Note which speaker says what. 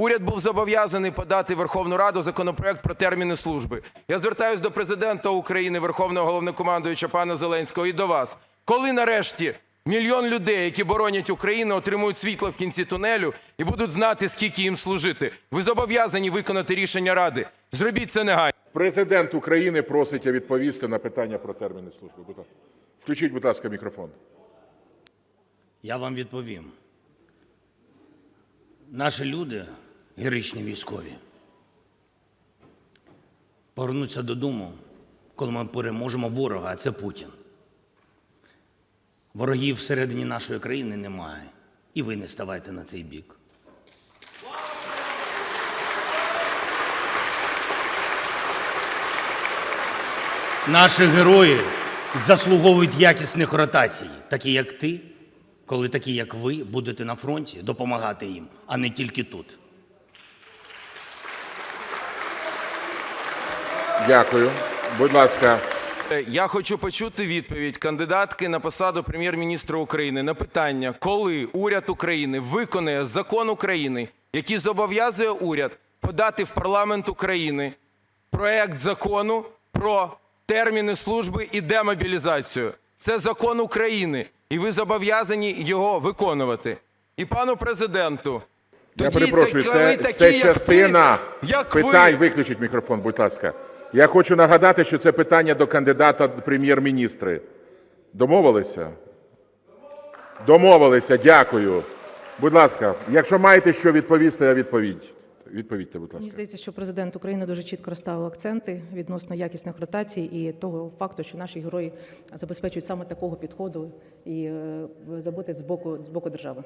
Speaker 1: Уряд був зобов'язаний подати в Верховну Раду законопроект про терміни служби. Я звертаюся до Президента України, Верховного Головнокомандуюча пана Зеленського і до вас. Коли нарешті мільйон людей, які боронять Україну, отримують світло в кінці тунелю і будуть знати, скільки їм служити? Ви зобов'язані виконати рішення Ради. Зробіть це негайно.
Speaker 2: Президент України просить відповісти на питання про терміни служби. Включіть, будь ласка, мікрофон.
Speaker 3: Я вам відповім. Наші люди, героїчні військові, повернуться додому, коли ми переможемо ворога, а це Путін. Ворогів всередині нашої країни немає. І ви не ставайте на цей бік. Наші герої заслуговують якісних ротацій, такі як ти, коли такі, як ви, будете на фронті, допомагати їм, а не тільки тут.
Speaker 2: Дякую. Будь ласка,
Speaker 1: Я хочу почути відповідь кандидатки на посаду прем'єр-міністра України на питання, коли уряд України виконає закон України, який зобов'язує уряд подати в парламент України проект закону про терміни служби і демобілізацію. Це закон України, і ви зобов'язані його виконувати. І пану президенту.
Speaker 2: я перепрошую,
Speaker 1: такі-
Speaker 2: це,
Speaker 1: такі,
Speaker 2: це
Speaker 1: як
Speaker 2: частина
Speaker 1: ви, як ви.
Speaker 2: Виключіть мікрофон, будь ласка. Я хочу нагадати, що це питання до кандидата в прем'єр-міністри. Домовилися? Домовилися, дякую. Будь ласка, якщо маєте що відповісти, відповідь. Відповідьте, будь
Speaker 4: Мені
Speaker 2: ласка.
Speaker 4: здається, що президент України дуже чітко розставив акценти відносно якісних ротацій і того факту, що наші герої забезпечують саме такого підходу і е, заботи з боку з боку держави.